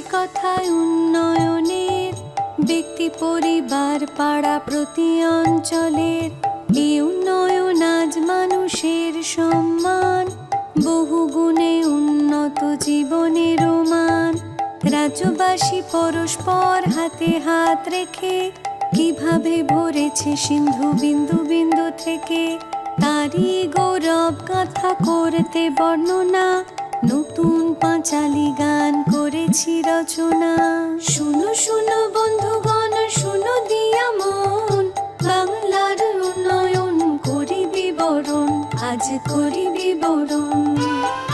কথায় উন্নয়নের, ব্যক্তি, পরিবার, পাড়া, প্রতি অঞ্চলের। এই উন্নয়ন আজ মানুষের সম্মান, বহু গুণে উন্নত জীবনের মান। রাজ্যবাসী পরস্পর হাতে হাত রেখে কীভাবে ভরেছে সিন্ধু বিন্দু বিন্দু থেকে, তারই গৌরব কথা করতে বর্ণনা নতুন পাঁচালি গান করেছি রচনা। শুনো শুনো বন্ধুগণ, শুনো দিয়া মন। বাংলার উন্নয়ন করি বিবরণ আজ করি বিবরণ